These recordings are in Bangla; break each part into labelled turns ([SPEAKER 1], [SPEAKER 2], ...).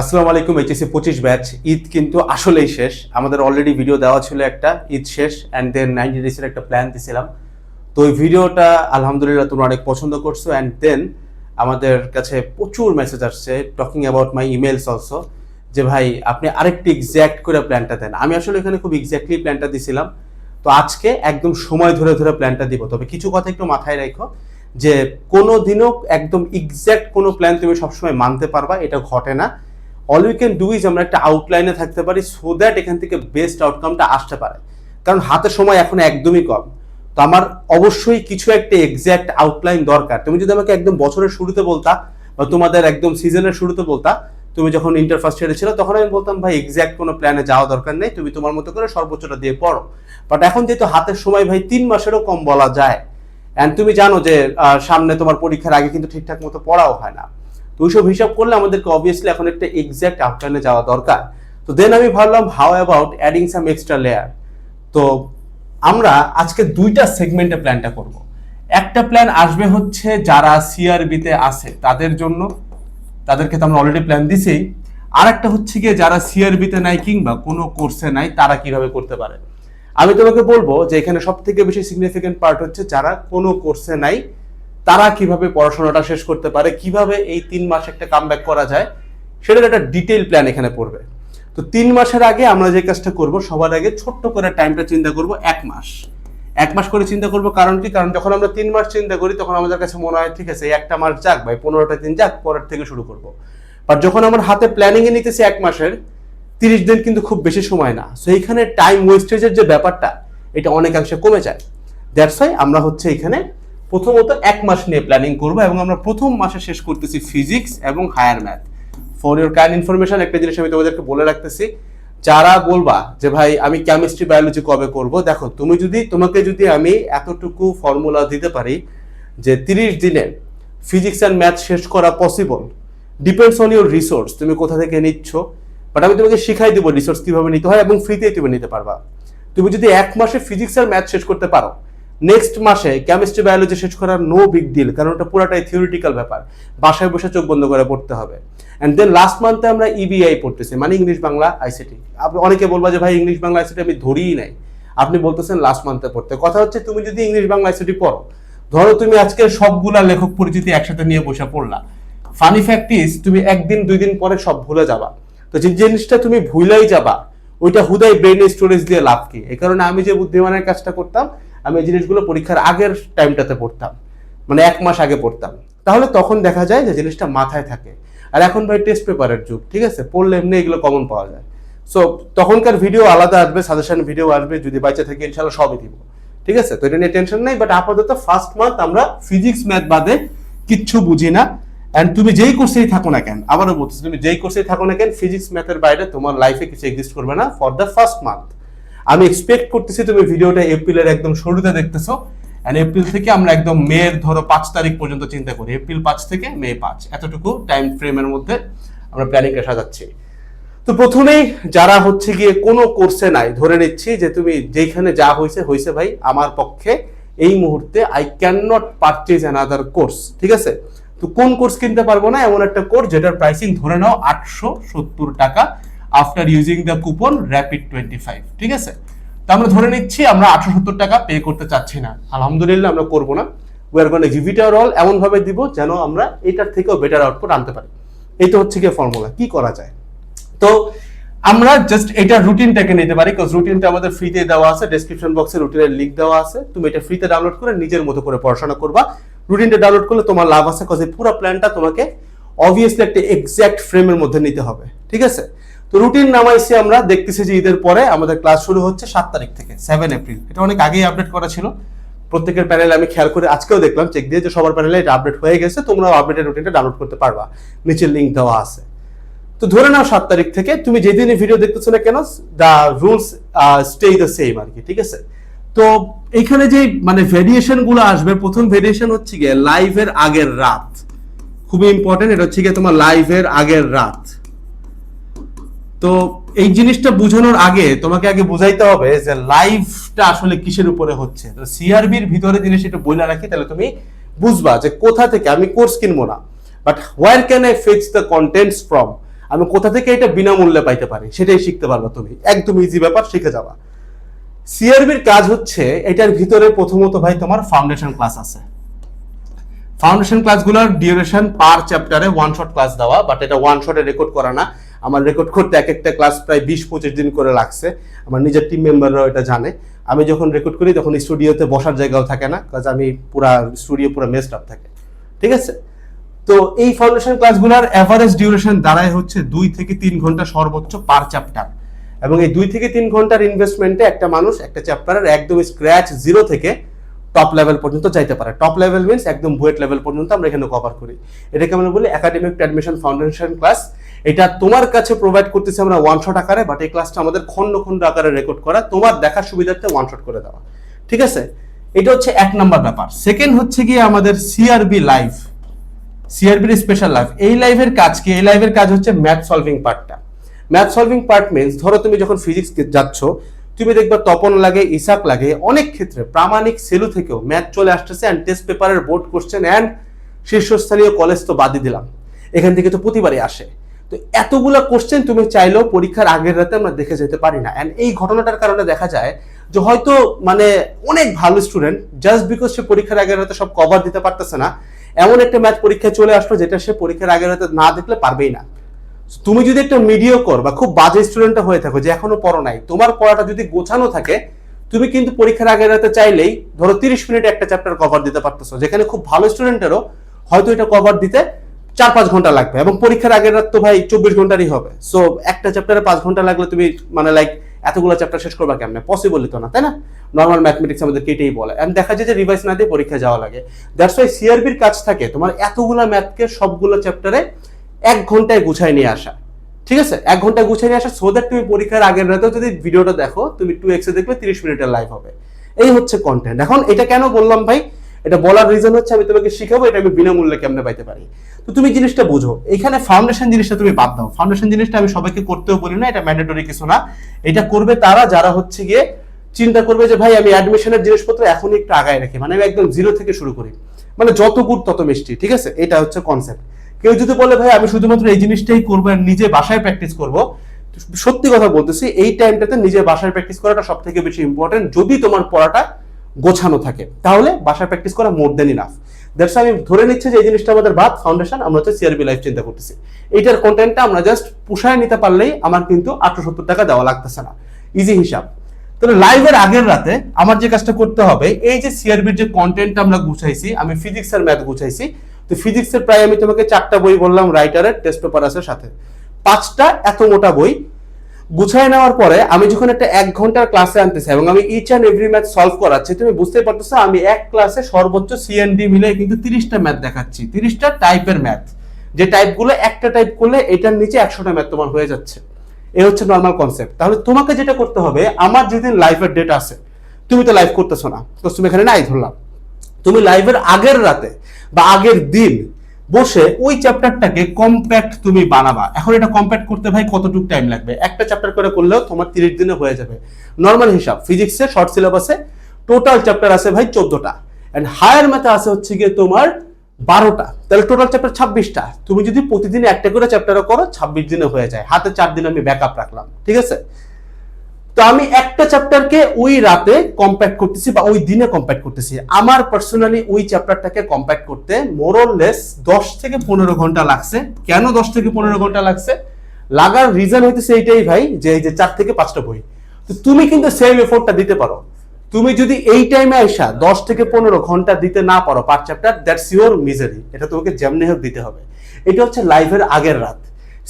[SPEAKER 1] আসসালামু আলাইকুম এইচএসি পঁচিশ ব্যাচ। ঈদ কিন্তু আসলেই শেষ। আমাদের অলরেডি ভিডিও দেওয়া ছিল একটা, ঈদ শেষ অ্যান্ড দেন নাইনটি ডেজের একটা প্ল্যান দিছিলাম। তো ওই ভিডিওটা আলহামদুলিল্লাহ তোমরা অনেক পছন্দ করছ অ্যান্ড দেন আমাদের কাছে প্রচুর মেসেজ আসছে talking about my emails also যে ভাই, আপনি আরেকটি এক্স্যাক্ট করে প্ল্যানটা দেন। আমি আসলে এখানে খুব এক্স্যাক্টলি প্ল্যানটা দিছিলাম। তো আজকে একদম সময় ধরে ধরে প্ল্যানটা দিব। তবে কিছু কথা একটু মাথায় রাখো, যে কোনো দিনও একদম এক্স্যাক্ট কোনো প্ল্যান তুমি সবসময় মানতে পারবা, এটা ঘটে না। All we can do is আমরা একটা আউটলাইনে থাকতে পারি সো দ্যাট এখান থেকে বেস্ট আউটকামটা আসতে পারে। কারণ হাতে সময় এখন একদমই কম। তো আমার অবশ্যই কিছু একটা এক্স্যাক্ট আউটলাইন দরকার। তুমি যদি আমাকে একদম বছরের শুরুতে বলতা বা তোমাদের একদম সিজনের শুরুতে বলতা, তুমি যখন ইন্টার ফার্স্ট ইয়ারে ছিল তখন আমি বলতাম, ভাই এক্স্যাক্ট কোনো প্ল্যানে যাওয়া দরকার নেই, তুমি তোমার মতো করে সর্বোচ্চটা দিয়ে পড়ো। বাট এখন যেহেতু হাতের সময় ভাই তিন মাসেরও কম বলা যায় অ্যান্ড তুমি জানো যে সামনে তোমার পরীক্ষার আগে কিন্তু ঠিকঠাক মতো পড়াও হয় না। তো ওইসব হিসাব করলে আমাদেরকে অবভিয়াসলি এখন একটা এক্স্যাক্ট আউটলাইনে যাওয়া দরকার। তো দেন আমি ভাবলাম how about adding some extra layer তো আমরা আজকে দুইটা সেগমেন্টে প্ল্যানটা করব। একটা প্ল্যান আসবে হচ্ছে যারা সিআরবিতে আছে, তাদের জন্য। তাদেরকে তো আমরা অলরেডি প্ল্যান দিছি। আর একটা হচ্ছে গিয়ে যারা সিআরবিতে নাই কিংবা কোনো কোর্সে নাই, তারা কীভাবে করতে পারে? আমি তোমাকে বলব যে এখানে সব থেকে বেশি সিগনিফিকেন্ট পার্ট হচ্ছে যারা কোনো কোর্সে নাই তারা কীভাবে পড়াশোনাটা শেষ করতে পারে, কীভাবে এই তিন মাস একটা কামব্যাক করা যায়, সেটার একটা ডিটেইল প্ল্যান এখানে পড়বে। তো তিন মাসের আগে আমরা যে কাজটা করব, সবার আগে ছোট্ট করে টাইমটা চিন্তা করব এক মাস। এক মাস করে চিন্তা করব কারণ কি? কারণ যখন আমরা তিন মাস চিন্তা করি, তখন আমাদের কাছে মনে হয়, ঠিক আছে, একটা মাস যাক, ভাই, পনেরোটা দিন যাক, পরের থেকে শুরু করব। বাট যখন আমার হাতে প্ল্যানিং এ নিতেছি এক মাসের, তিরিশ দিন কিন্তু খুব বেশি সময় না। সো এইখানে টাইম ওয়েস্টেজের যে ব্যাপারটা, এটা অনেকাংশে কমে যায়। দ্যাটস ওয়াই আমরা হচ্ছে এখানে প্রথমত এক মাস নিয়ে প্ল্যানিং করব এবং আমরা প্রথম মাসে শেষ করতেছি ফিজিক্স এবং higher math for your kind information একটা জিনিস আমি তোমাদেরকে বলে রাখতেছি, যারা বলবা যে ভাই আমি কেমিস্ট্রি বায়োলজি কবে করব, দেখো তুমি যদি, তোমাকে যদি আমি এতটুকু ফর্মুলা দিতে পারি যে তিরিশ দিনে ফিজিক্স অ্যান্ড ম্যাথ শেষ করা possible depends on your resource তুমি কোথা থেকে নিচ্ছ বাট আমি তোমাকে শিখাই দেবো রিসোর্স কীভাবে নিতে হয় এবং ফ্রিতেই তুমি নিতে পারবা। তুমি যদি এক মাসে ফিজিক্স আর ম্যাথ শেষ করতে পারো নেক্সট মাসে কেমিস্ট্রি বায়োলজি শেষ করার নো বিগ ডিল কারণ ওটা পুরাটাই থিওরিটিক্যাল ব্যাপার। বাসায় বসে চোখ বন্ধ করে পড়তে হবে। অ্যান্ড দেন লাস্ট মান্থে আমরা ইবিআই পড়তেছি মানে ইংলিশ বাংলা আইসিটি আপনি অনেকে বলবা যে, ভাই ইংলিশ বাংলা আইসিটি আমি ধরিই নাই। আপনি বলতেছেন লাস্ট মান্থে পড়তে। কথা হচ্ছে, তুমি যদি ইংলিশ বাংলা আইসিটি পড়ো, ধরো তুমি আজকে সবগুলা লেখক পরিচিতি একসাথে নিয়ে বসে পড়লা। ফানি ফ্যাক্ট ইজ তুমি একদিন, দুই দিন পরে সব ভুলে যাবা। তো যে জিনিসটা তুমি ভুলেই যাবা, ওইটা হুদাই ব্রেন স্টোরেজ দিয়ে লাভ কি? এই কারণে আমি যে বুদ্ধিমানের কাজটা করতাম আমি এই জিনিসগুলো পরীক্ষার আগের টাইমটাতে পড়তাম মানে এক মাস আগে পড়তাম। তাহলে তখন দেখা যায় যে জিনিসটা মাথায় থাকে। আর এখন ভাই টেস্ট পেপারের যুগ, ঠিক আছে? পড়লে এমনি এগুলো কমন পাওয়া যায়। সো তখনকার ভিডিও আলাদা আসবে সাজেশন ভিডিও আসবে, যদি বাইচে থেকে ইনশাল্লাহ সবই দিব। ঠিক আছে? তো এটা নিয়ে টেনশন নেই বাট আপাতত ফার্স্ট মান্থ আমরা ফিজিক্স ম্যাথ বাদে কিচ্ছু বুঝি না। অ্যান্ড তুমি যেই কোর্সেই থাকো না কেন, আবারও বলতেছি, তুমি যেই কোর্সেই থাকো না কেন ফিজিক্স ম্যাথের বাইরে তোমার লাইফে কিছু এক্সিস্ট করবে না ফর দ্য ফার্স্ট মান্থ আমি এক্সপেক্ট করতেছি তুমি ভিডিওটা এপ্রিলের একদম শুরুতে দেখতেছো। অ্যান্ড এপ্রিল থেকে আমরা একদম মেয়ের ধরো পাঁচ তারিখ পর্যন্ত চিন্তা করি। এপ্রিল পাঁচ থেকে মে পাঁচ। এতটুকু টাইম ফ্রেমের মধ্যে আমরা প্ল্যানিংটা সাজাচ্ছি। তো প্রথমেই যারা হচ্ছে গিয়ে কোনো কোর্সে নাই, ধরে নিচ্ছি যে তুমি যেখানে যা হয়েছে হয়েছে ভাই, আমার পক্ষে এই মুহূর্তে I can not purchase another course ঠিক আছে? তো কোন কোর্স কিনতে পারব না? এমন একটা কোর্স যেটার প্রাইসিং ধরে নাও আটশো সত্তর টাকা। After using the coupon rapid twenty five ঠিক আছে? তো আমরা ধরে নিচ্ছি, আমরা আটশো সত্তর টাকা পে করতে চাচ্ছি না। আলহামদুলিল্লাহ, আমরা করব না। We are gonna give it our all এমন ভাবে দিব যেন আমরা এটার থেকেও বেটার আউটপুট আনতে পারি। তো হচ্ছে গিয়ে ফর্মুলা কি করা যায়? তো আমরা জাস্ট এটা রুটিনটাকে নিতে পারি বিকজ রুটিনটা আমাদের ফ্রিতে দেওয়া আছে ডেসক্রিপশন বক্সে রুটিনের লিঙ্ক দেওয়া আছে। তুমি এটা ফ্রিতে ডাউনলোড করে নিজের মতো করে পড়াশোনা করবা। রুটিনটা ডাউনলোড করলে তোমার লাভ আছে বিকজ এই পুরো প্ল্যানটা তোমাকে অবভিয়াসলি একটা এক্সাক্ট ফ্রেমের মধ্যে নিতে হবে, ঠিক আছে? তো রুটিন নামাইছি আমরা, দেখতেছি যে ঈদের পরে আমাদের ক্লাস শুরু হচ্ছে সাত তারিখ থেকে সেভেন এপ্রিল এটা অনেক আগেই আপডেট করা ছিল। প্রত্যেকের প্যানেলে আমি খেয়াল করে আজকেও দেখলাম চেক দিয়ে যে সবার প্যানেলে এটা আপডেট হয়ে গেছে তোমরা আপডেটের রুটিনটা ডাউনলোড করতে পারবা। নিচের লিঙ্ক দেওয়া আছে। তো ধরে নাও সাত তারিখ থেকে, তুমি যেদিনই ভিডিও দেখতেছো না কেন the rules stay the same আর কি, ঠিক আছে? তো এইখানে যে মানে ভেরিয়েশনগুলো আসবে, প্রথম ভেরিয়েশন হচ্ছে গিয়ে লাইভের আগের রাত। খুবই ইম্পর্টেন্ট এটা হচ্ছে গিয়ে তোমার লাইভের আগের রাত। তো এই জিনিসটা বোঝানোর আগে তোমাকে আগে বুঝাইতে হবে যে লাইভটা আসলে কিসের উপরে হচ্ছে। তো সিআরবির ভিতরে জিনিস একটু বলে রাখি, তাহলে তুমি বুঝবা যে কোথা থেকে আমি কোর্স কিনবো না। But where can I fix the contents from আমি কোথা থেকে এটা বিনামূল্যে পাইতে পারি? সেটাই শিখতে পারবা তুমি। একদম ইজি ব্যাপার, শিখে যাবা। সিআরবির কাজ হচ্ছে, এটার ভিতরে প্রথমত ভাই তোমার ফাউন্ডেশন ক্লাস আছে। ফাউন্ডেশন ক্লাসগুলোর ডিউরেশন পার চ্যাপ্টারে ওয়ান শট ক্লাস দেওয়া বাট এটা ওয়ান শটে রেকর্ড করা না। আমার রেকর্ড করতে এক একটা ক্লাস প্রায় বিশ, পঁচিশ দিন করে লাগছে। আমার নিজের টিম মেম্বাররাও এটা জানে। আমি যখন রেকর্ড করি, তখন স্টুডিওতে বসার জায়গাও থাকে না, কাজ আমি পুরা স্টুডিও পুরো মেসড আপ থাকে। ঠিক আছে? তো এই ফাউন্ডেশন ক্লাসগুলোর অ্যাভারেজ ডিউরেশন দাঁড়ায় হচ্ছে দুই থেকে তিন ঘণ্টা সর্বোচ্চ পার চ্যাপ্টার এবং এই দুই থেকে তিন ঘণ্টার ইনভেস্টমেন্টে একটা মানুষ একটা চ্যাপ্টারের একদম স্ক্র্যাচ জিরো থেকে টপ লেভেল পর্যন্ত যাইতে পারে। টপ লেভেল মিনস একদম বুয়েট লেভেল পর্যন্ত আমরা এখানে কভার করি। এটাকে আমরা বলি একাডেমিক অ্যাডমিশন ফাউন্ডেশন ক্লাস এটা তোমার কাছে প্রোভাইড করতেছি আমরা ওয়ান শট আকারে বাট এই ক্লাসটা আমাদের খন্ড খন্ড আকারে রেকর্ড করা। তোমার দেখার সুবিধার্থে ওয়ান শট করে দেওয়া। ঠিক আছে? এটা হচ্ছে এক নম্বর ব্যাপার। সেকেন্ড হচ্ছে গিয়ে আমাদের সিআরবি লাইভ সিআরবির স্পেশাল লাইভ এই লাইভের কাজ কি? এই লাইভের কাজ হচ্ছে ম্যাথ সলভিং পার্টটা ম্যাথ সলভিং পার্ট মিনস ধরো তুমি যখন ফিজিক্স যাচ্ছ, তুমি দেখবে তপন লাগে, ইসাক লাগে, অনেক ক্ষেত্রে প্রামাণিক সেলু থেকেও ম্যাথ চলে আসতেছে অ্যান্ড টেস্ট পেপারের বোর্ড কোশ্চেন অ্যান্ড শীর্ষস্থানীয় কলেজ তো বাদই দিলাম। এখান থেকে তো প্রতিবারই আসে। তো এতগুলো কোশ্চেন তুমি চাইলেও পরীক্ষার আগের রাতে আমরা দেখে যেতে পারি না। অ্যান্ড এই ঘটনাটার কারণে দেখা যায় যে হয়তো মানে অনেক ভালো স্টুডেন্ট জাস্ট বিকজ সে পরীক্ষার আগের রাতে সব কভার দিতে পারতেছে না, এমন একটা ম্যাথ পরীক্ষায় চলে আসলো যেটা সে পরীক্ষার আগের রাতে না দেখলে পারবেই না। তুমি যদি একটা মিডিও কর বা খুব বাজে স্টুডেন্ট হয়ে থাকো, যে এখনও পড়ো নাই, তোমার পড়াটা যদি গোছানো থাকে, তুমি কিন্তু পরীক্ষার আগের রাতে চাইলেই ধরো তিরিশ মিনিট একটা চ্যাপ্টার কভার দিতে পারতেছো, যেখানে খুব ভালো স্টুডেন্টেরও হয়তো এটা কভার দিতে চার পাঁচ ঘণ্টা লাগবে এবং পরীক্ষার আগের রাত তো ভাই চব্বিশ ঘন্টারই হবে। সো একটা চ্যাপ্টারে পাঁচ ঘণ্টা লাগলে তুমি মানে লাইক এতগুলো চ্যাপ্টার শেষ করবা কেমনে? পসিবলই তো না, তাই না? নর্মাল ম্যাথমেটিক্স আমাদের কেটেই বলে। এন্ড দেখা যায় যে রিভাইস না দিয়ে পরীক্ষা যাওয়া লাগে। দ্যাটস ওয়াই সিআরবির কাজ থাকে তোমার এতগুলো ম্যাথকে সবগুলো চ্যাপ্টারে এক ঘন্টায় গুছায় নিয়ে আসা। ঠিক আছে? এক ঘণ্টা গুছিয়ে নিয়ে আসা সো দ্যাট তুমি পরীক্ষার আগের রাতেও যদি ভিডিওটা দেখো, তুমি টু এক্সে দেখবে তিরিশ মিনিটের লাইভ হবে। এই হচ্ছে কন্টেন্ট এখন এটা কেন বললাম ভাই? এটা বলার রিজন হচ্ছে আমি তোমাকে শিখাবো, এটা আমি বিনামূল্যে কেমনে পাইতে পারি। তো তুমি জিনিসটা বুঝো। এখানে ফাউন্ডেশন জিনিসটা তুমি বাদ দাও। ফাউন্ডেশন জিনিসটা আমি সবাইকে করতেও বলি না, এটা ম্যান্ডেটরি কিছু না। এটা করবে তারা যারা হচ্ছে গিয়ে চিন্তা করবে যে, ভাই, আমি অ্যাডমিশনের জিনিসপত্র এখনই একটু আগায় রাখি। মানে আমি একদম জিরো থেকে শুরু করি। মানে যত গুড়, তত মিষ্টি, ঠিক আছে? এটা হচ্ছে কনসেপ্ট কেউ যদি বলে, ভাই, আমি শুধুমাত্র এই জিনিসটাই করব আর নিজে বাসায় প্র্যাকটিস করব, সত্যি কথা বলতেছি, এই টাইমটাতে নিজে বাসায় প্র্যাকটিস করাটা সব থেকে বেশি ইম্পর্টেন্ট যদি তোমার পড়াটা গোছানো থাকে। তাহলে বাসায় প্র্যাকটিস করা মোর দেন ইনাফ দ্যাটস আমি ধরে নিচ্ছি যে এই জিনিসটা আমাদের বাদ ফাউন্ডেশন আমরা হচ্ছে সিআরবি লাইফ চিন্তা করতেছি। এইটার কন্টেন্টটা আমরা জাস্ট পুষায় নিতে পারলেই আমার কিন্তু আটশো সত্তর টাকা দেওয়া লাগতেছে না। ইজি হিসাব। তাহলে লাইভের আগের রাতে আমার যে কাজটা করতে হবে, এই যে সিআরবির যে কন্টেন্ট আমরা গুছাইছি, আমি ফিজিক্স আর ম্যাথ গুছাইছি, তো ফিজিক্সের প্রায় আমি তোমাকে চারটা বই বললাম রাইটারের টেস্ট পেপার আছে সাথে। পাঁচটা এত মোটা বই গুছায় নেওয়ার পরে আমি যখন একটা এক ঘণ্টার ক্লাসে আনতেছি এবং আমি each and every math solve করাচ্ছি, তুমি বুঝতে পারতেছো, আমি এক ক্লাসে সর্বোচ্চ সিএনডি মিলে কিন্তু তিরিশটা ম্যাথ দেখাচ্ছি। তিরিশটা টাইপের ম্যাথ যে টাইপগুলো একটা টাইপ করলে এটার নিচে একশোটা ম্যাথ তোমার হয়ে যাচ্ছে। এ হচ্ছে নর্মাল কনসেপ্ট তাহলে তোমাকে যেটা করতে হবে, আমার যেদিন লাইফের ডেট আছে, তুমি তো লাইভ করতেছো না। তো তুমি এখানে নাই ধরলাম। তুমি লাইভের আগের রাতে বা আগের দিন বসে ওই চ্যাপ্টারটাকে কম্প্যাক্ট তুমি বানাবা। এখন এটা কম্প্যাক্ট করতে ভাই কতটুকু টাইম লাগবে? একটা চ্যাপ্টার করে করলেও তোমার তিরিশ দিনে হয়ে যাবে। নর্মাল হিসাব ফিজিক্সের শর্ট সিলেবাসে টোটাল চ্যাপ্টার আছে ভাই চোদ্দটা। অ্যান্ড হায়ার ম্যাথে আছে হচ্ছে গিয়ে তোমার বারোটা। তাহলে টোটাল চ্যাপ্টার ছাব্বিশটা। তুমি যদি প্রতিদিন একটা করে চ্যাপ্টারও করো, ছাব্বিশ দিনে হয়ে যায়। হাতে চার দিন আমি ব্যাকআপ রাখলাম। ঠিক আছে? তো আমি একটা চ্যাপ্টারকে ওই রাতে কম্প্যাক্ট করতেছি বা ওই দিনে কম্প্যাক্ট করতেছি। আমার পার্সোনালি ওই চ্যাপ্টারটাকে কম্প্যাক্ট করতে মোরলেস দশ থেকে পনেরো ঘণ্টা লাগছে। কেন দশ থেকে পনেরো ঘণ্টা লাগছে? লাগার রিজন হইতেছে এইটাই ভাই, যে এই যে চার থেকে পাঁচটা বই। তো তুমি কিন্তু সেম এফোর্টটা দিতে পারো। তুমি যদি এই টাইমে আইসা দশ থেকে পনেরো ঘণ্টা দিতে না পারো per chapter that's your misery এটা তোমাকে যেমনি হোক দিতে হবে। এটা হচ্ছে লাইভের আগের রাত।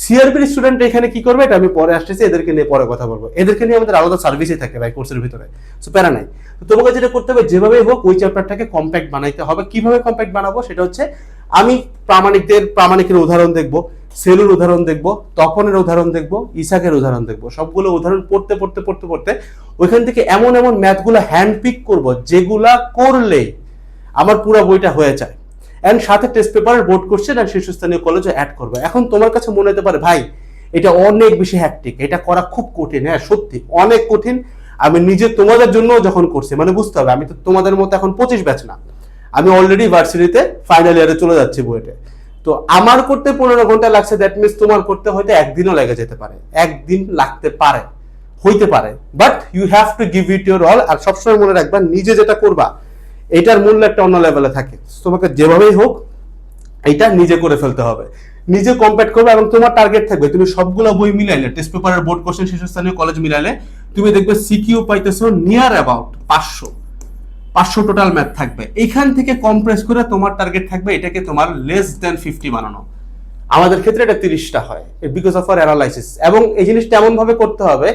[SPEAKER 1] সিআরবির স্টুডেন্ট এখানে কি করবে? এটা আমি পরে আসতেছি, এদেরকে নিয়ে পরে কথা বলব। এদেরকে নিয়ে আমাদের আলাদা সার্ভিসই থাকে ভাই কোর্সের ভিতরে। সো প্যারা নাই। তো তোমাকে যেটা করতে হবে যেভাবে হোক, ওই চ্যাপ্টারটাকে কম্প্যাক্ট বানাইতে হবে। কীভাবে কম্প্যাক্ট বানাবো? সেটা হচ্ছে, আমি প্রামাণিকদের, প্রামাণিকের উদাহরণ দেখব, সেলুর উদাহরণ দেখব, তপনের উদাহরণ দেখব, ইসাকের উদাহরণ দেখব। সবগুলো উদাহরণ পড়তে পড়তে পড়তে পড়তে ওইখান থেকে এমন এমন ম্যাথগুলো হ্যান্ড পিক করব, যেগুলা করলে আমার পুরো বইটা হয়ে যায়। অ্যান্ড সাথে টেস্ট পেপারের বোর্ড কোশ্চেন অ্যান্ড শীর্ষস্থানীয় কলেজে অ্যাড করবে। এখন তোমার কাছে মনে হতে পারে, ভাই, এটা অনেক বেশি হ্যাকটিক এটা করা খুব কঠিন। হ্যাঁ সত্যি, অনেক কঠিন। আমি নিজে তোমাদের জন্য যখন করছি মানে বুঝতে হবে, আমি তো তোমাদের মতো এখন পঁচিশ ব্যাচ না। আমি অলরেডি ভার্সিটিতে ফাইনাল ইয়ারে চলে যাচ্ছি বুয়েটে তো আমার করতে পনেরো ঘণ্টা লাগছে দ্যাট মিনস তোমার করতে হয়তো একদিনও লেগে যেতে পারে। একদিন লাগতে পারে, হইতে পারে। But you have to give it your all আর সবসময় মনে রাখবা, নিজে যেটা করবা এটার মূল্য একটা অন্য লেভেলে থাকে। তোমাকে যেভাবেই হোক এটা নিজে করে ফেলতে হবে। নিজে কম্পেট করবে এবং তোমার টার্গেট থাকবে। তুমি সবগুলো বই মিলাইলে টেস্ট পেপারের বোর্ড কোশ্চেন শীর্ষস্থানীয় কলেজ মিলাইলে, তুমি দেখবে সিকিউ পাইতেছো নিয়ার অ্যাবাউট পাঁচশো। পাঁচশো টোটাল ম্যাথ থাকবে। এখান থেকে কম্প্রেস করে তোমার টার্গেট থাকবে, এটাকে তোমার লেস দেন ফিফটি বানানো। আমাদের ক্ষেত্রে এটা তিরিশটা হয় বিকজ অফ আর অ্যানালাইসিস এবং এই জিনিসটা এমনভাবে করতে হবে,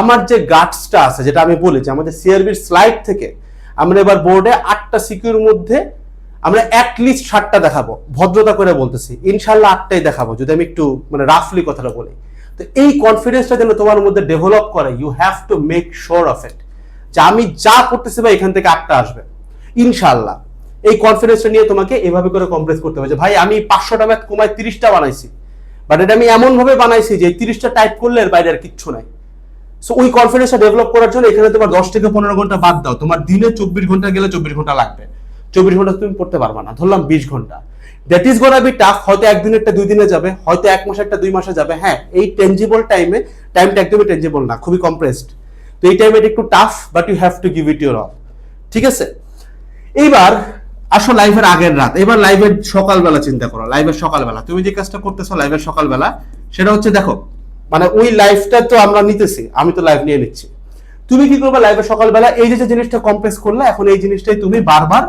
[SPEAKER 1] আমার যে গার্ডসটা আছে, যেটা আমি বলি, যে আমাদের সিআরবির স্লাইড থেকে আমরা এবার বোর্ডে আটটা সিকিউর মধ্যে আমরা অ্যাটলিস্ট ষাটটা দেখাবো। ভদ্রতা করে বলতেছি ইনশাল্লাহ আটটাই দেখাবো, যদি আমি একটু মানে রাফলি কথাটা বলি। তো এই কনফিডেন্সটা যেন তোমার মধ্যে ডেভেলপ করে you have to make sure of it যে আমি যা করতেছি বা এখান থেকে আটটা আসবে। ইনশাল্লাহ এই কনফিডেন্সটা নিয়ে তোমাকে এভাবে করে কমপ্লেক্স করতে হবে যে, ভাই, আমি পাঁচশোটা ম্যাথ কমায় তিরিশটা বানাইছি। বাট এটা আমি এমনভাবে বানাইছি যে তিরিশটা টাইপ করলে এর বাইরে আর কিচ্ছু নাই। সো ওই কনফিডেন্সটা ডেভেলপ করার জন্য এখানে তোমার দশ থেকে পনেরো ঘণ্টা বাদ দাও। তোমার দিনে চব্বিশ ঘণ্টা গেলে চব্বিশ ঘণ্টা লাগবে। চব্বিশ ঘণ্টা তুমি পড়তে পারবা না। ধরলাম বিশ ঘণ্টা। That is gonna be tough হয়তো একদিনেরটা দুই দিনে যাবে। হয়তো এক মাসেরটা দুই মাসে যাবে। হ্যাঁ এই টেঞ্জিবল টাইমে টাইমটা একদমই টেঞ্জিবল না। খুবই কম্প্রেসড তো এই টাইমে একটু tough but you have to give it your all ঠিক আছে? এইবার আসো লাইভের আগের রাত। এবার লাইভের সকালবেলা চিন্তা করো। লাইভের সকালবেলা। তুমি যে কাজটা করতেছো লাইভের সকালবেলা, সেটা হচ্ছে দেখো মানে ওই লাইভটা তো আমরা নিতেছি, আমি তো লাইভ নিয়ে নিচ্ছি। তুমি কি করবে লাইভের সকালবেলা এই যে জিনিসটা কমপ্লেক্স করলে, এখন এই জিনিসটাই তুমি বারবার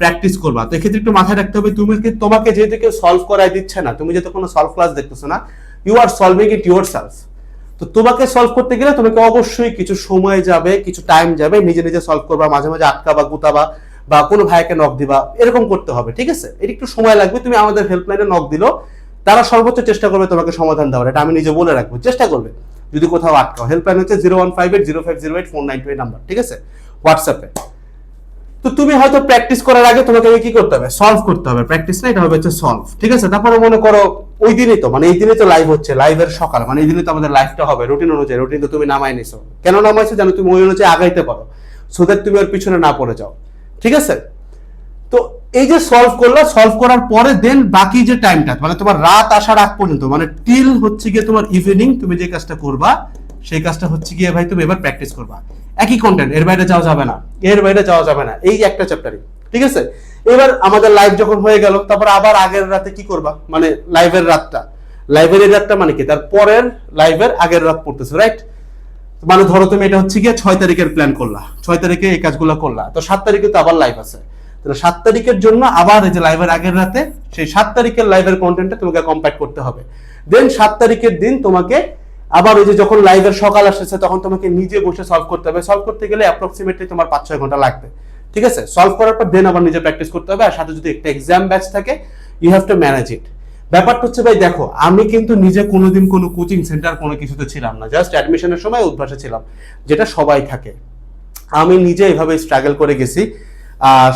[SPEAKER 1] প্র্যাকটিস করবা। তো এক্ষেত্রে একটু মাথায় রাখতে হবে, তুমি তোমাকে যেহেতু কেউ সলভ করাই দিচ্ছে না, তুমি যেহেতু কোনো সলভ ক্লাস দেখতেছো না you are solving it yourself তো তোমাকে সলভ করতে গেলে তোমাকে অবশ্যই কিছু সময় যাবে, কিছু টাইম যাবে, নিজে নিজে সলভ করবা, মাঝে মাঝে আটকাবা, গুতাবা, বা কোনো ভাইকে নক দিবা, এরকম করতে হবে, ঠিক আছে? এটা একটু সময় লাগবে, তুমি আমাদের হেল্পলাইনে নক দিলো তারা সর্বোচ্চ চেষ্টা করবে তোমাকে সমাধান দেওয়ার, এটা আমি নিজে বলে রাখব, চেষ্টা করবে। যদি কোথাও আটকাও হেল্পলাইন হচ্ছে zero one five eight zero five zero eight four nine two eight number ঠিক আছে? হোয়াটসঅ্যাপে তো তুমি হয়তো প্র্যাকটিস করার আগে তোমাকে কি করতে হবে? সলভ করতে হবে। প্র্যাকটিস না, এটা হবে হচ্ছে সলভ ঠিক আছে? তারপরে মনে করো, ওই দিনই তো মানে এই দিনে তো লাইভ হচ্ছে লাইভের সকাল মানে এই দিনে তো আমাদের লাইভটা হবে রুটিন অনুযায়ী রুটিন তো তুমি নামাই নিছো। কেন নামাইছো? জানো তুমি ওই অনুযায়ী আগাইতে পারো। সো দ্যাট তুমি ওর পিছনে না পড়ে যাও, ঠিক আছে? এই যে সলভ করলে সলভ করার পরে দেন বাকি যে টাইমটা মানে তোমার রাত আসার আগ পর্যন্ত মানে টিল হচ্ছে গিয়ে তোমার ইভিনিং তুমি যে কাজটা করবা, সেই কাজটা হচ্ছে গিয়ে ভাই তুমি এবার প্র্যাকটিস করবা। একই কন্টেন্ট এর বাইরে যাওয়া যাবে না, এর বাইরে যাওয়া যাবে না, এই একটা চ্যাপ্টারই ঠিক আছে? এবার আমাদের লাইভ যখন হয়ে গেল, তারপর আবার আগের রাতে কি করবা? মানে লাইভের রাতটা। লাইভের রাতটা মানে কি? তার পরের লাইভের আগের রাত পড়তেছে রাইট মানে ধরো তুমি এটা হচ্ছে গিয়ে ছয় তারিখের প্ল্যান করলা, ছয় তারিখে এই কাজগুলো করলা, তো সাত তারিখে তো আবার লাইভ আছে। তাহলে সাত তারিখের জন্য আবার এই যে লাইভের আগের রাতে, সেই সাত তারিখের লাইভের কন্টেন্টটা তোমাকে কম্প্যাক্ট করতে হবে। দেন সাত তারিখের দিন তোমাকে আবার ওই যে যখন লাইভের সকাল আসছে তখন তোমাকে নিজে বসে সলভ করতে হবে। সলভ করতে গেলে অ্যাপ্রক্সিমেটলি তোমার পাঁচ, ছয় ঘণ্টা লাগবে। ঠিক আছে? সলভ করার পর দেন আবার নিজে প্র্যাকটিস করতে হবে। আর সাথে যদি একটা এক্সাম ব্যাচ থাকে you have to manage it ব্যাপারটা হচ্ছে ভাই, দেখো, আমি কিন্তু নিজে কোনোদিন কোনো কোচিং সেন্টার কোনো কিছুতে ছিলাম না। জাস্ট অ্যাডমিশনের সময় উদ্ভাসে ছিলাম, যেটা সবাই থাকে। আমি নিজে এভাবে স্ট্রাগল করে গেছি।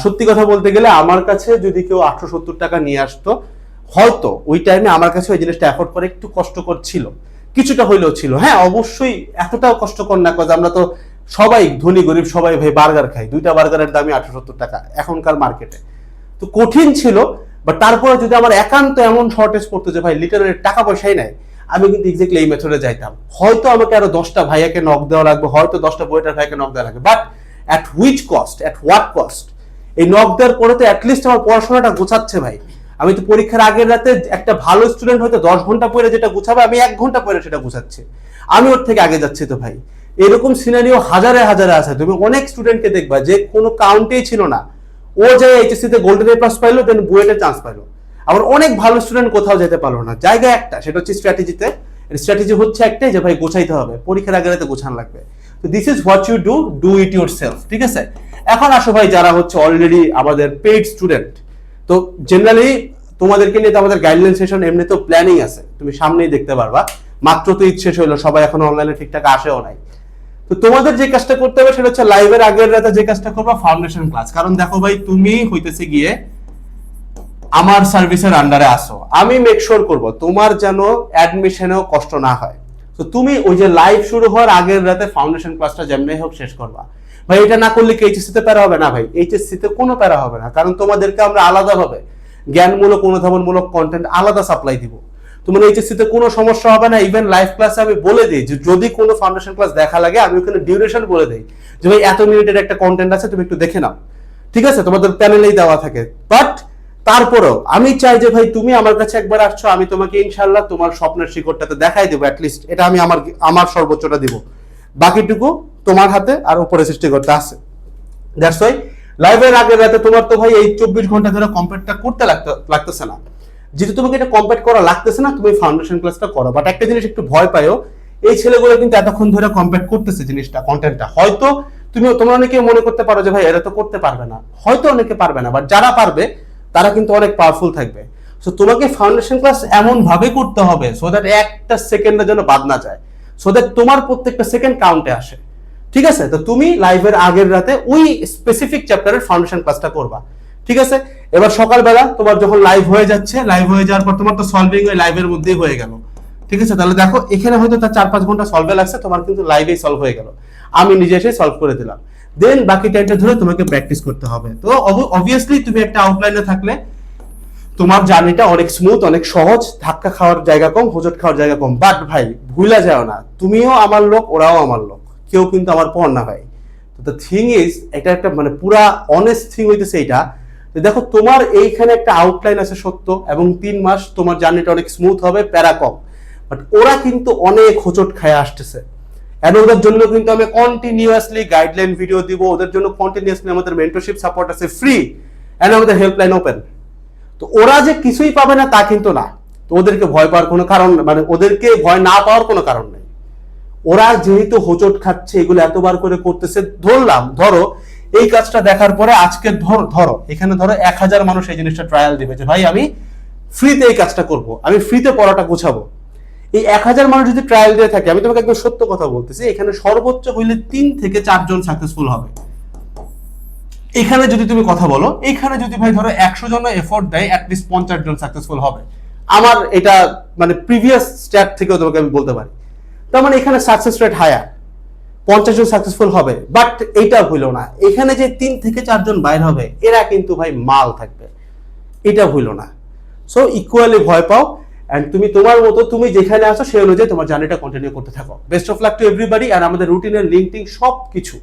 [SPEAKER 1] সত্যি কথা বলতে গেলে আমার কাছে যদি কেউ আটশো সত্তর টাকা নিয়ে আসতো, হয়তো ওই টাইমে আমার কাছে ওই জিনিসটা অ্যাফোর্ড করে একটু কষ্টকর ছিল। কিছুটা হইলেও ছিল। হ্যাঁ অবশ্যই এতটাও কষ্টকর না কাজ আমরা তো সবাই ধনী, গরিব, সবাই ভাই বার্গার খাই। দুইটা বার্গারের দামই আটশো সত্তর টাকা এখনকার মার্কেটে তো কঠিন ছিল বাট তারপরে যদি আমার একান্ত এমন শর্টেজ পড়তো যে, ভাই লিটারের টাকা পয়সাই নাই। আমি কিন্তু এক্স্যাক্টলি এই মেথডে যাইতাম। হয়তো আমাকে আরও দশটা ভাইয়াকে নক দেওয়া লাগবে, হয়তো দশটা বইটার ভাইকে নক দেওয়া লাগবে but at which cost at what cost এই নক দেওয়ার পরে তো অ্যাটলিস্ট আমার পড়াশোনাটা গোছাচ্ছে ভাই। আমি তো পরীক্ষার আগের রাতে একটা ভালো স্টুডেন্ট হয়তো দশ ঘণ্টা পরে যেটা গুছাবে, আমি এক ঘণ্টা পরে সেটা গুছাচ্ছি। আমি ওর থেকে আগে যাচ্ছি তো ভাই। এরকম সিনারিও হাজারে হাজারে আছে। তুমি অনেক স্টুডেন্টকে দেখবা যে কোনো কাউন্টেই ছিল না। ও যে এইচএসসি তে গোল্ডেন এ পাইলো দেন বুয়েটে চান্স পাইলো। আবার অনেক ভালো স্টুডেন্ট কোথাও যেতে পারল না। জায়গা একটা, সেটা হচ্ছে স্ট্র্যাটেজিতে স্ট্র্যাটেজি হচ্ছে একটাই যে ভাই গোছাইতে হবে। পরীক্ষার আগে রাতে গোছান লাগবে। তো this is what you do do it yourself ঠিক আছে? এখন আসো ভাই, যারা হচ্ছে অলরেডি আমাদের পেইড স্টুডেন্ট তো জেনারেলি তোমাদেরকে নিয়ে তো আমাদের গাইডলাইন সেশন এমনিতেও প্ল্যানিং আছে। তুমি সামনেই দেখতে পারবা। মাত্র তো শেষ হইল, সবাই এখন অনলাইনে ঠিকঠাক আসেও নাই। তো তোমাদের যে কাজটা করতে হবে সেটা হচ্ছে লাইভের আগের রাতে যে কাজটা করবা ফাউন্ডেশন ক্লাস কারণ দেখো ভাই, তুমি হইতেছে গিয়ে আমার সার্ভিসের আন্ডারে আসো। আমি মেক শিওর করব, তোমার যেন অ্যাডমিশনেও কষ্ট না হয়। তো তুমি ওই যে লাইভ শুরু হওয়ার আগের রাতে ফাউন্ডেশন ক্লাসটা যেমনি হোক শেষ করবা। ভাই, এটা না করলে কি এইচএসসি তে প্যারা হবে? না ভাই এইচএসসি তে কোনো প্যারা হবে না। কারণ তোমাদেরকে আমরা আলাদাভাবে জ্ঞানমূলক, অনুধাবনমূলক কন্টেন্ট আলাদা সাপ্লাই দিব। তোমার এইচএসসি তে কোনো সমস্যা হবে না। ইভেন লাইভ ক্লাসে আমি বলে দিই যে, যদি কোনো ফাউন্ডেশন ক্লাস দেখা লাগে, আমি ওখানে ডিউরেশন বলে দিই যে, ভাই, এত মিনিটের একটা কন্টেন্ট আছে, তুমি একটু দেখে নাও। ঠিক আছে? তোমাদের প্যানেলেই দেওয়া থাকে। বাট তারপরেও আমি চাই যে, ভাই, তুমি আমার কাছে একবার আসছো, আমি তোমাকে ইনশাল্লাহ তোমার স্বপ্নের শিকড়টাতে দেখাই দেবো অ্যাটলিস্ট এটা আমি আমার আমার সর্বোচ্চটা দিব। বাকিটুকু তোমার হাতে আর উপরে সৃষ্টি করতে আছে দ্যাটস ওয়াই লাইভের আগে রাতে তোমার তো ভাই এই চব্বিশ ঘণ্টা ধরে কম্পিটটা করতে লাগতে লাগতেছে না। যেহেতু তোমাকে এটা কম্পিট করা লাগতেছে না, তুমি ফাউন্ডেশন ক্লাসটা করো। বাট একটা জিনিস একটু ভয় পাইও, এই ছেলেগুলো কিন্তু এতক্ষণ ধরে কম্পিট করতেছে জিনিসটা কন্টেন্টটা হয়তো তুমি তোমরা অনেকে মনে করতে পারো যে ভাই এরা তো করতে পারবে না। হয়তো অনেকে পারবে না বাট যারা পারবে, তারা কিন্তু অনেক পাওয়ারফুল থাকবে। সো তোমাকে ফাউন্ডেশন ক্লাস এমন ভাবে করতে হবে সো দ্যাট একটা সেকেন্ডের জন্য বাদ না যায়। সো দ্যাট তোমার প্রত্যেকটা সেকেন্ড কাউন্টে আসে। ঠিক আছে? তো তুমি লাইভের আগের রাতে ওই স্পেসিফিক চ্যাপ্টারের ফাউন্ডেশন ক্লাসটা করবা। ঠিক আছে? এবার সকালবেলা তোমার যখন লাইভ হয়ে যাচ্ছে লাইভ হয়ে যাওয়ার পর তোমার তো সলভিং ওই লাইভের মধ্যেই হয়ে গেল। ঠিক আছে? তাহলে দেখো, এখানে হয়তো তার চার পাঁচ ঘণ্টা সলভে লাগছে, তোমার কিন্তু লাইভেই সলভ হয়ে গেল। আমি নিজে এসে সলভ করে দিলাম। দেন বাকি টাইমটা ধরে তোমাকে প্র্যাকটিস করতে হবে। তো অবভিয়াসলি তুমি একটা আউটলাইনে থাকলে তোমার জার্নিটা অনেক স্মুথ অনেক সহজ, ধাক্কা খাওয়ার জায়গা কম হোজট খাওয়ার জায়গা কম। বাট ভাই, ভুলা যাও না। তুমিও আমার লোক, ওরাও আমার লোক। কেউ কিন্তু আমার পর না ভাই তো দ্য থিং ইজ এটা একটা মানে পুরা অনেস্ট থিং হইতেছে এটা দেখো তোমার এইখানে একটা আউটলাইন আছে সত্য এবং তিন মাস তোমার জার্নিটা অনেক স্মুথ হবে, প্যারা কম। বাট ওরা কিন্তু অনেক হোঁচট খায় আসতেছে। এন্ড ওদের জন্য কিন্তু আমি কন্টিনিউয়াসলি গাইডলাইন ভিডিও দিব, ওদের জন্য কন্টিনিউয়াসলি আমাদের মেন্টরশিপ সাপোর্ট আছে ফ্রি এন্ড আমাদের হেল্পলাইন ওপেন তো ওরা যে কিছুই পাবে না তা কিন্তু না। তো ওদেরকে ভয় পাওয়ার কোনো কারণ মানে ওদেরকে ভয় না পাওয়ার কোনো কারণ নেই। ওরা যেহেতু হোচট খাচ্ছে, এগুলো এতবার করে করতেছে, ধরলাম, ধরো, এই কাজটা দেখার পরে আজকে ধর, ধরো, এখানে ধরো এক হাজার মানুষ এই জিনিসটা ট্রায়াল দিবে যে ভাই, আমি ফ্রিতে এই কাজটা করব, আমি ফ্রিতে পড়াটা গোছাবো। এই এক হাজার মানুষ যদি ট্রায়াল দিয়ে থাকে, আমি তোমাকে একদম সত্য কথা বলতেছি, এখানে সর্বোচ্চ হইলে তিন থেকে চারজন সাকসেসফুল হবে। এখানে যদি তুমি কথা বলো, এখানে যদি ভাই ধরো একশো জন এফোর্ট দেয় অ্যাটলিস্ট পঞ্চাশ জন সাকসেসফুল হবে। আমার এটা মানে প্রিভিয়াস স্ট্যাট থেকেও তোমাকে আমি বলতে পারি। তার মানে এখানে সাকসেস রেট হায়ার পঞ্চাশ জন সাকসেসফুল হবে। বাট এইটা হইল না। এখানে যে তিন থেকে চারজন বাইর হবে, এরা কিন্তু ভাই মাল থাকবে। এটা হইল না। সো ইকুয়ালি ভয় পাও। অ্যান্ড তুমি তোমার মতো তুমি যেখানে আসো সেই অনুযায়ী তোমার জার্নিটা কন্টিনিউ করতে থাকো। Best of luck to everybody আর আমাদের রুটিনের লিঙ্ক টিঙ্ক সব কিছু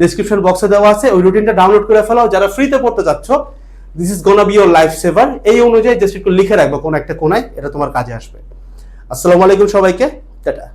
[SPEAKER 1] ডেসক্রিপশন বক্সে দেওয়া আছে। ওই রুটিনটা ডাউনলোড করে ফেলাও যারা ফ্রিতে পড়তে যাচ্ছ this is gonna be your lifesaver এই অনুযায়ী জাস্ট একটু লিখে রাখব কোনো একটা কোনায়। এটা তোমার কাজে আসবে। আসসালামু আলাইকুম সবাইকে। টাটা।